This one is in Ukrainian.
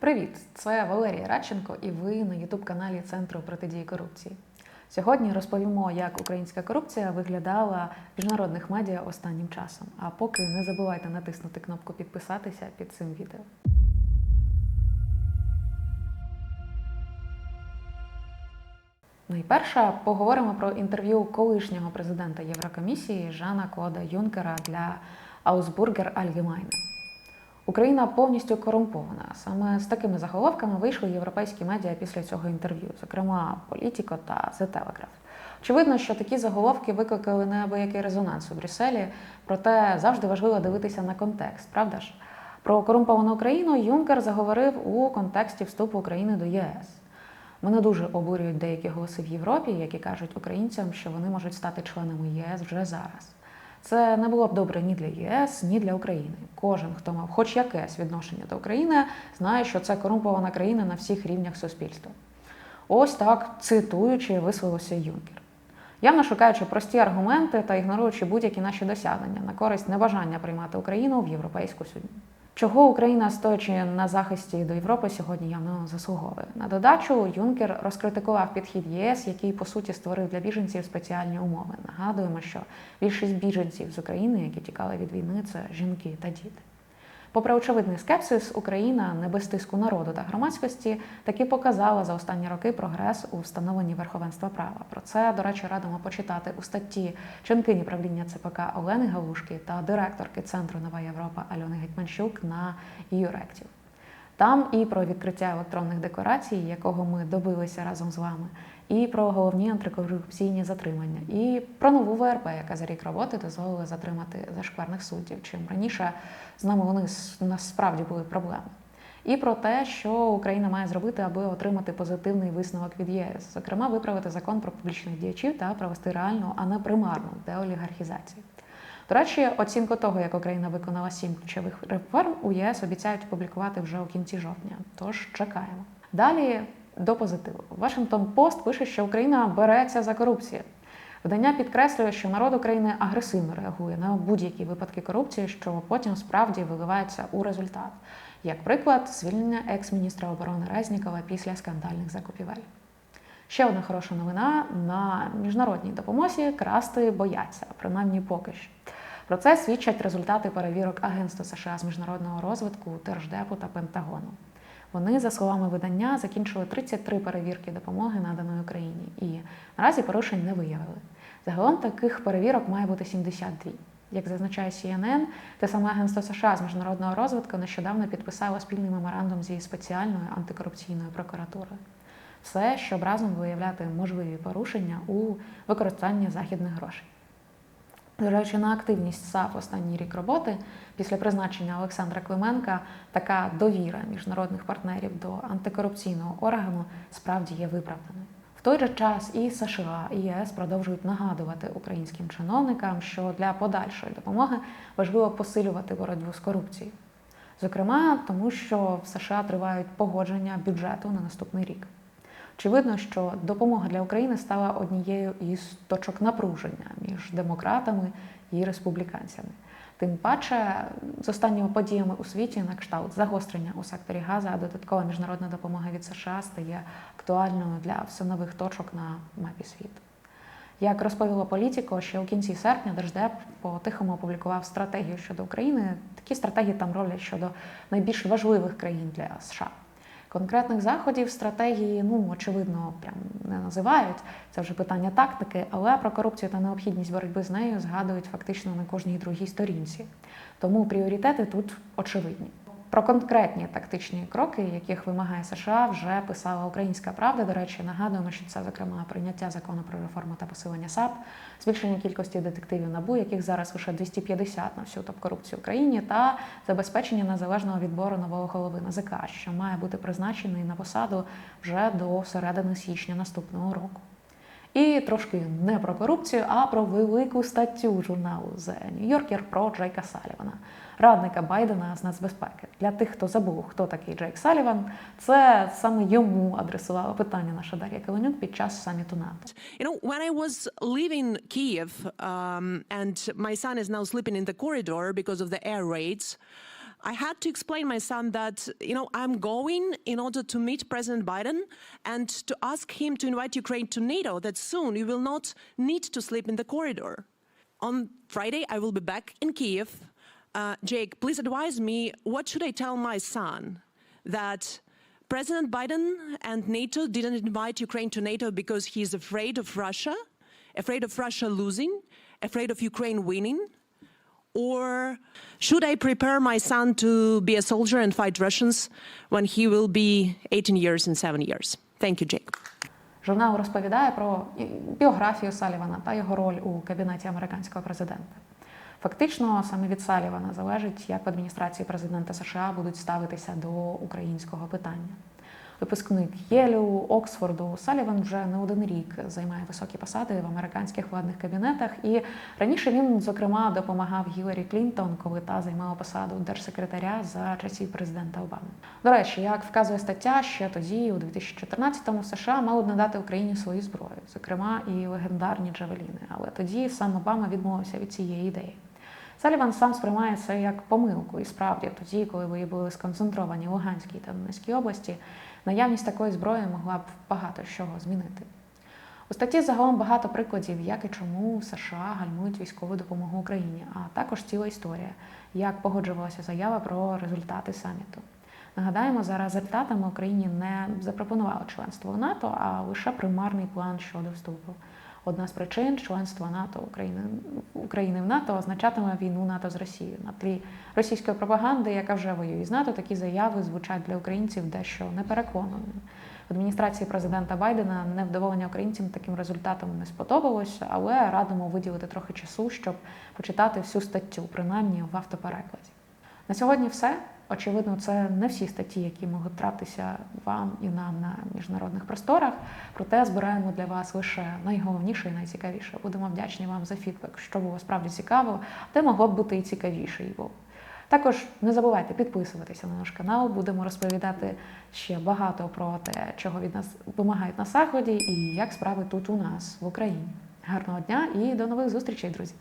Привіт! Це Валерія Радченко і ви на Ютуб-каналі Центру протидії корупції. Сьогодні розповімо, як українська корупція виглядала в міжнародних медіа останнім часом. А поки не забувайте натиснути кнопку підписатися під цим відео. Найперше поговоримо про інтерв'ю колишнього президента Єврокомісії Жана Клода Юнкера для Ausburger Allgemeine. Україна повністю корумпована. Саме з такими заголовками вийшли європейські медіа після цього інтерв'ю, зокрема Політіко та The Telegraph. Очевидно, що такі заголовки викликали неабиякий резонанс у Брюсселі, проте завжди важливо дивитися на контекст, правда ж? Про корумповану Україну Юнкер заговорив у контексті вступу України до ЄС. Мене дуже обурюють деякі голоси в Європі, які кажуть українцям, що вони можуть стати членами ЄС вже зараз. Це не було б добре ні для ЄС, ні для України. Кожен, хто мав хоч якесь відношення до України, знає, що це корумпована країна на всіх рівнях суспільства. Ось так, цитуючи, висловився Юнкер. Явно шукаючи прості аргументи та ігноруючи будь-які наші досягнення на користь небажання приймати Україну в європейську сім'ю. Чого Україна, стоячи на захисті до Європи, сьогодні явно заслуговує. На додачу Юнкер розкритикував підхід єС, який по суті створив для біженців спеціальні умови. Нагадуємо, що більшість біженців з України, які тікали від війни, це жінки та діти. Попри очевидний скепсис, Україна не без тиску народу та громадськості таки показала за останні роки прогрес у встановленні верховенства права. Про це, до речі, радимо почитати у статті членкині правління ЦПК Олени Галушки та директорки Центру Нова Європа Альони Гетьманщук на ЮРЕКТів. Там і про відкриття електронних декларацій, якого ми добилися разом з вами, і про головні антикорупційні затримання, і про нову ВРП, яка за рік роботи дозволила затримати зашкварних суддів. Чим раніше з нами вони насправді були проблеми. І про те, що Україна має зробити, аби отримати позитивний висновок від єС, зокрема, виправити закон про публічних діячів та провести реальну, а не примарну деолігархізацію. До речі, оцінку того, як Україна виконала сім ключових реформ, у ЄС обіцяють опублікувати вже у кінці жовтня. Тож чекаємо. Далі до позитиву. Вашингтон Пост пише, що Україна береться за корупцію. Видання підкреслює, що народ України агресивно реагує на будь-які випадки корупції, що потім справді виливається у результат. Як приклад, звільнення екс-міністра оборони Резнікова після скандальних закупівель. Ще одна хороша новина на міжнародній допомозі красти бояться, принаймні поки що. Про це свідчать результати перевірок Агентства США з міжнародного розвитку, Держдепу та Пентагону. Вони, за словами видання, закінчили 33 перевірки допомоги наданої Україні і наразі порушень не виявили. Загалом таких перевірок має бути 72. Як зазначає CNN, те саме агентство США з міжнародного розвитку нещодавно підписало спільний меморандум зі спеціальною антикорупційною прокуратурою. Все, щоб разом виявляти можливі порушення у використанні західних грошей. Зважаючи на активність САП останній рік роботи, після призначення Олександра Клименка така довіра міжнародних партнерів до антикорупційного органу справді є виправданою. В той же час і США, і ЄС продовжують нагадувати українським чиновникам, що для подальшої допомоги важливо посилювати боротьбу з корупцією. Зокрема, тому що в США тривають погодження бюджету на наступний рік. Очевидно, що допомога для України стала однією із точок напруження між демократами і республіканцями. Тим паче, з останніми подіями у світі на кшталт загострення у секторі Газа, а додаткова міжнародна допомога від США стає актуальною для все нових точок на мапі світу. Як розповіло політико, ще у кінці серпня Держдеп по-тихому опублікував стратегію щодо України. Такі стратегії там роблять щодо найбільш важливих країн для США. Конкретних заходів стратегії, ну очевидно, прям не називають. Це вже питання тактики, але про корупцію та необхідність боротьби з нею згадують фактично на кожній другій сторінці. Тому пріоритети тут очевидні. Про конкретні тактичні кроки, яких вимагає США, вже писала Українська Правда. До речі, нагадуємо, що це зокрема прийняття закону про реформу та посилення САП, збільшення кількості детективів набу, яких зараз лише 250 на всю топ-корупцію в Україні, та забезпечення незалежного відбору нового голови НАЗК, що має бути призначений на посаду вже до середини січня наступного року. І трошки не про корупцію, а про велику статтю журналу The New Yorker про Джейка Салівана, радника Байдена з нацбезпеки. Для тих, хто забув, хто такий Джейк Саліван, це саме йому адресувала питання наша Дар'я Каленюк під час саміту НАТО. You know, when I was leaving Kiev, um, and my son is now sleeping in the corridor because of the air raids, I had to explain my son that you know I'm going in order to meet President Biden and to ask him to invite Ukraine to NATO. That soon you will not need to sleep in the corridor. On Friday, I will be back in Kiev. Uh, Jake, please advise me. What should I tell my son that? President Biden and NATO didn't invite Ukraine to NATO because he's afraid of Russia, afraid of Russia losing, afraid of Ukraine winning? Or should I prepare my son to be a soldier and fight Russians when he will be 18 years and 7 years? Thank you, Jake. Журнал розповідає про біографію Салівана та його роль у кабінеті американського президента. Фактично, саме від Салівана залежить, як в адміністрації президента США будуть ставитися до українського питання. Випускник Єлю, Оксфорду, Саліван вже не один рік займає високі посади в американських владних кабінетах. І раніше він, зокрема, допомагав Гіларі Клінтон, коли та займала посаду держсекретаря за часів президента Обами. До речі, як вказує стаття, ще тоді, у 2014-му, США мали надати Україні свою зброю, зокрема і легендарні джавеліни. Але тоді сам Обама відмовився від цієї ідеї. Саліван сам сприймає це як помилку, і справді тоді, коли бої були сконцентровані в Луганській та Донецькій області, наявність такої зброї могла б багато чого змінити. У статті загалом багато прикладів, як і чому США гальмують військову допомогу Україні, а також ціла історія, як погоджувалася заява про результати саміту. Нагадаємо, за результатами Україні не запропонували членство в НАТО, а лише примарний план щодо вступу. Одна з причин членства НАТО України України в НАТО означатиме війну НАТО з Росією. На тлі російської пропаганди, яка вже воює з НАТО, такі заяви звучать для українців дещо непереконаними. В адміністрації президента Байдена невдоволення українцям таким результатом не сподобалось, але радимо виділити трохи часу, щоб почитати всю статтю, принаймні в автоперекладі. На сьогодні все. Очевидно, це не всі статті, які можуть трапитися вам і нам на міжнародних просторах. Проте збираємо для вас лише найголовніше і найцікавіше. Будемо вдячні вам за фідбек, що було справді цікаво, де могло б бути і цікавіше. І. Також не забувайте підписуватися на наш канал. Будемо розповідати ще багато про те, чого від нас вимагають на заході, і як справи тут у нас в Україні. Гарного дня і до нових зустрічей, друзі!